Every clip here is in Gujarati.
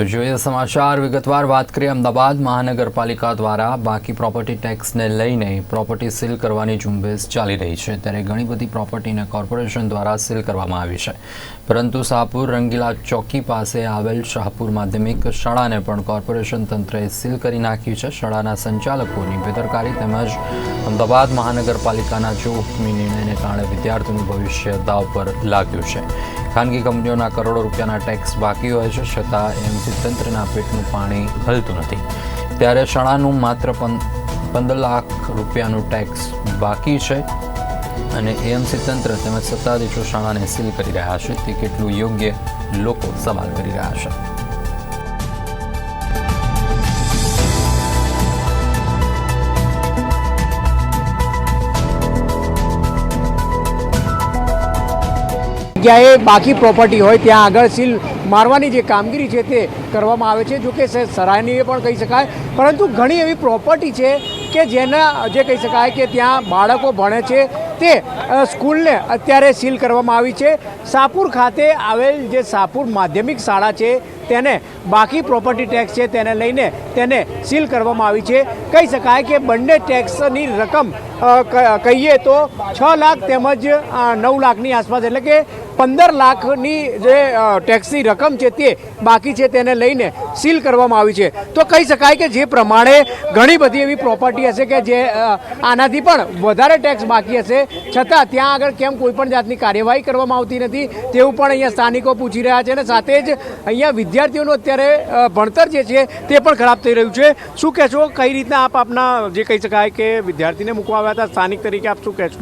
તો જોઈએ સમાચાર. વિગતવાર વાત કરીએ અમદાવાદ મહાનગરપાલિકા દ્વારા બાકી પ્રોપર્ટી ટેક્સને લઈને પ્રોપર્ટી સીલ કરવાની ઝુંબેશ ચાલી રહી છે. ત્યારે ઘણી બધી પ્રોપર્ટીને કોર્પોરેશન દ્વારા સીલ કરવામાં આવી છે. પરંતુ શાહપુર રંગીલા ચોકી પાસે આવેલ શાહપુર માધ્યમિક શાળાને પણ કોર્પોરેશન તંત્રએ સીલ કરી નાખી છે. શાળાના સંચાલકોની બેદરકારી તેમજ અમદાવાદ મહાનગરપાલિકાના જોખમી નિર્ણયને કારણે વિદ્યાર્થીઓનું ભવિષ્ય દાવ પર લાગ્યું છે. ખાનગી કંપનીઓના કરોડો રૂપિયાના ટેક્સ બાકી હોય છે. છતાં એમસી તંત્રના પેટનું પાણી હલતું નથી. ત્યારે શાળાનું માત્ર પંદર લાખ રૂપિયાનું ટેક્સ બાકી છે અને એએમસી તંત્ર તેમજ સત્તાધીશો શાળાને સીલ કરી રહ્યા છે. તે કેટલું યોગ્ય લોકો સવાલ કરી રહ્યા છે. જગ્યાએ બાકી પ્રોપર્ટી હોય, ત્યાં આગળ સીલ મારવાની જે કામગીરી છે તે કરવામાં આવે છે, જો કે સરાહનીય પણ કહી શકાય. પરંતુ ઘણી એવી પ્રોપર્ટી છે કે જેના, જે કહી શકાય કે ત્યાં બાળકો ભણે છે, તે સ્કૂલને અત્યારે સીલ કરવામાં આવી છે. સાપુર ખાતે આવેલ જે સાપુર માધ્યમિક શાળા છે તેને બાકી પ્રોપર્ટી ટેક્સ છે તેને લઈને તેને સીલ કરવામાં આવી છે. કહી શકાય કે બંને ટેક્સની રકમ કહીએ તો છ લાખ તેમજ નવ લાખની આસપાસ એટલે કે પંદર લાખની જે ટેક્સની રકમ છે તે બાકી છે તેને લઈને સીલ કરવામાં આવી છે. તો કહી શકાય કે જે પ્રમાણે ઘણી બધી એવી પ્રોપર્ટી હશે કે જે આનાથી પણ વધારે ટેક્સ બાકી હશે. છતાં ત્યાં આગળ કેમ કોઈ પણ જાતની કાર્યવાહી કરવામાં આવતી નથી, તેવું પણ અહીંયા સ્થાનિકો પૂછી રહ્યા છે અને સાથે જ અહીંયા વિદ્યાર્થીઓનું અત્યારે ભણતર જે છે તે પણ ખરાબ થઈ રહ્યું છે. શું કહેશો? કઈ રીતના આપ આપના, જે કહી શકાય કે વિદ્યાર્થીને મૂકવા આવ્યા હતા? સ્થાનિક તરીકે આપ શું કહેશો?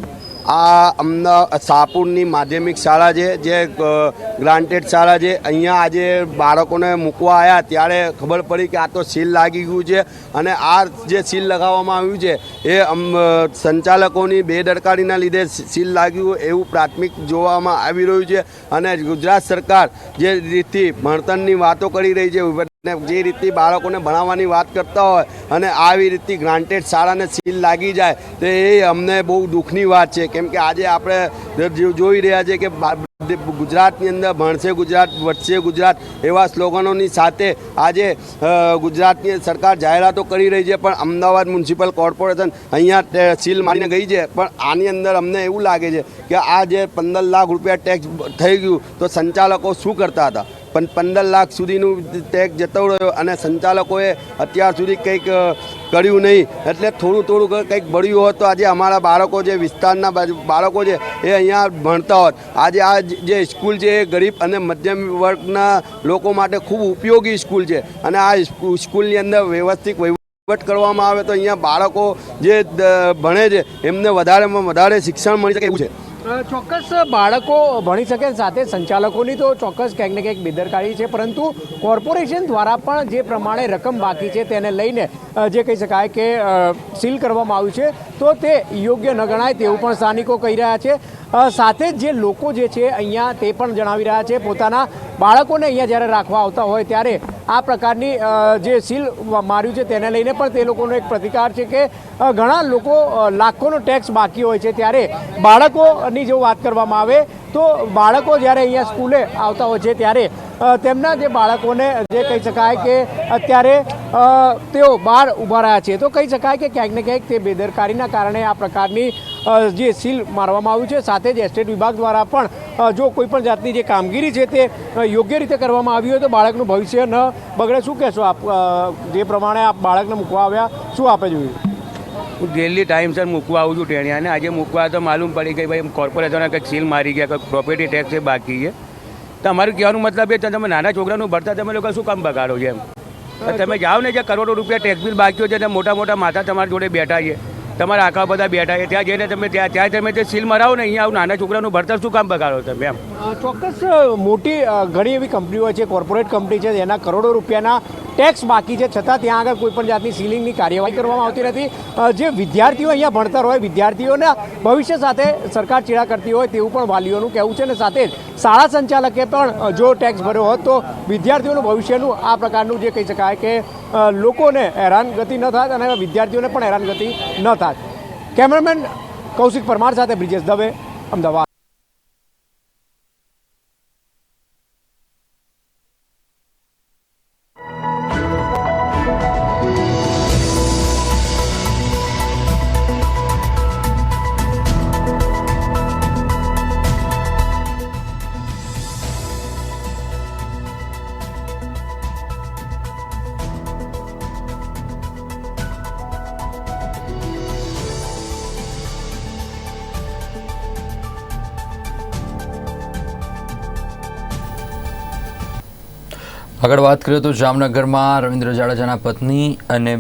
આ અમદાવાદ સાપુરની માધ્યમિક શાળા છે, જે ગ્રાન્ટેડ શાળા છે. અહીંયા આજે બાળકોને મૂકવા આવ્યા ત્યારે ખબર પડી કે આ તો સીલ લાગી ગયું છે. અને આ જે સીલ લગાવવામાં આવ્યું છે એ સંચાલકોની બેદરકારીના લીધે સીલ લાગ્યું એવું પ્રાથમિક જોવામાં આવી રહ્યું છે અને ગુજરાત સરકાર જે રીતથી ભણતરની વાતો કરી રહી છે જે રીતથી બાળકોને ભણાવવાની વાત કરતા હોય અને આવી રીતથી ગ્રાન્ટેડ શાળાને સીલ લાગી જાય, તો એ અમને બહુ દુઃખની વાત છે. કેમ કે આજે આપણે જોઈ રહ્યા છે કે ગુજરાતની અંદર ભણશે ગુજરાત, વધશે ગુજરાત એવા સ્લોગનોની સાથે આજે ગુજરાતની સરકાર જાહેરાતો કરી રહી છે, પણ અમદાવાદ મ્યુનિસિપલ કોર્પોરેશન અહીંયા સીલ મારીને ગઈ છે. પણ આની અંદર અમને એવું લાગે છે કે આ જે પંદર લાખ રૂપિયા ટેક્સ થઈ ગયું તો સંચાલકો શું કરતા હતા? પણ પંદર લાખ સુધીનું ટેક્સ જતો રહ્યો અને સંચાલકોએ અત્યાર સુધી કંઈક કર્યું નહીં. એટલે થોડું થોડું કંઈક બળ્યું હોત તો આજે અમારા બાળકો જે વિસ્તારના બાળકો છે, એ અહીંયા ભણતા હોત. આજે આ જે સ્કૂલ છે એ ગરીબ અને મધ્યમ વર્ગના લોકો માટે ખૂબ ઉપયોગી સ્કૂલ છે. અને આ સ્કૂલની અંદર વ્યવસ્થિત વહીવટ કરવામાં આવે તો અહીંયા બાળકો જે ભણે છે, એમને વધારેમાં વધારે શિક્ષણ મળી શકે એવું છે. ચોક્કસ બાળકો ભણી શકે સાથે સંચાલકોની તો ચોક્કસ ક્યાંક ને ક્યાંક બેદરકારી છે, પરંતુ કોર્પોરેશન દ્વારા પણ જે પ્રમાણે રકમ બાકી છે તેને લઈને જે કહી શકાય કે સીલ કરવામાં આવ્યું છે, તો તે યોગ્ય ન ગણાય તેવું પણ સ્થાનિકો કહી રહ્યા છે. સાથે જ જે લોકો જે છે અહીંયા તે પણ જણાવી રહ્યા છે, પોતાના બાળકોને અહીંયા જ્યારે રાખવા આવતા હોય ત્યારે આ પ્રકારની જે સીલ માર્યું છે તેને લઈને પણ તે લોકોનો એક પ્રતિકાર છે કે ઘણા લોકો લાખોનો ટેક્સ બાકી હોય છે ત્યારે બાળકોની જો વાત કરવામાં આવે તો બાળકો જ્યારે અહીંયા સ્કૂલે આવતા હોય છે ત્યારે તેમના જે બાળકોને જે કહી શકાય કે અત્યારે તેઓ બહાર ઊભા રહ્યા છે, તો કહી શકાય કે ક્યાંક ને ક્યાંક તે બેદરકારીના કારણે આ પ્રકારની જે સીલ મારવામાં આવ્યું છે, સાથે જ એસ્ટેટ વિભાગ દ્વારા પણ જો કોઈ પણ જાતની જે કામગીરી છે તે યોગ્ય રીતે કરવામાં આવી હોય તો બાળકનું ભવિષ્ય ન બગડે. શું કહેશો આપ? જે પ્રમાણે આપ બાળકને મૂકવા આવ્યા શું આપે જોયું હું ડેલી ટાઈમસર મૂકવા આવું છું ટેણિયાને. આજે મૂકવા તો માલુમ પડી ગઈ ભાઈ કોર્પોરેશન કંઈક સીલ મારી ગયા કંઈક પ્રોપર્ટી ટેક્સ એ બાકી છે. તમારું કહેવાનું મતલબ એ છે તમે નાના છોકરાનું ભરતા તમે લોકો શું કામ બગાડો છો એમ? તમે જાઓ ને જે કરોડો રૂપિયા ટેક્સ બિલ બાકી હોય છે મોટા મોટા માથા તમારી જોડે બેઠા છે. તમારા આખા બધા બેઠા છે. ત્યાં જઈને તમે ત્યાં ત્યાં તમે તે સીલ મરાવો ને, અહીંયા આવું નાના છોકરાનું ભરતર શું કામ બગાડો તમે એમ? ચોક્કસ મોટી ઘણી એવી કંપનીઓ છે, કોર્પોરેટ કંપની છે, એના કરોડો રૂપિયાના ટેક્સ બાકી છે, છતાં ત્યાં આગળ કોઈપણ જાતની સીલિંગની કાર્યવાહી કરવામાં આવતી નથી. જે વિદ્યાર્થીઓ અહીંયા ભણતર હોય, વિદ્યાર્થીઓના ભવિષ્ય સાથે સરકાર ચેડા કરતી હોય તેવું પણ વાલીઓનું કહેવું છે અને સાથે જ શાળા સંચાલકે પણ જો ટેક્સ ભર્યો હોત તો વિદ્યાર્થીઓનું ભવિષ્યનું આ પ્રકારનું જે કહી શકાય કે લોકોને હેરાનગતિ ન થાય અને વિદ્યાર્થીઓને પણ હેરાનગતિ ન થાય કેમેરામેન કૌશિક પરમાર સાથે બ્રિજેશ દવે, અમદાવાદ. આગળ વાત કરીએ તો જામનગરમાં રવિન્દ્ર જાડેજાના પત્ની અને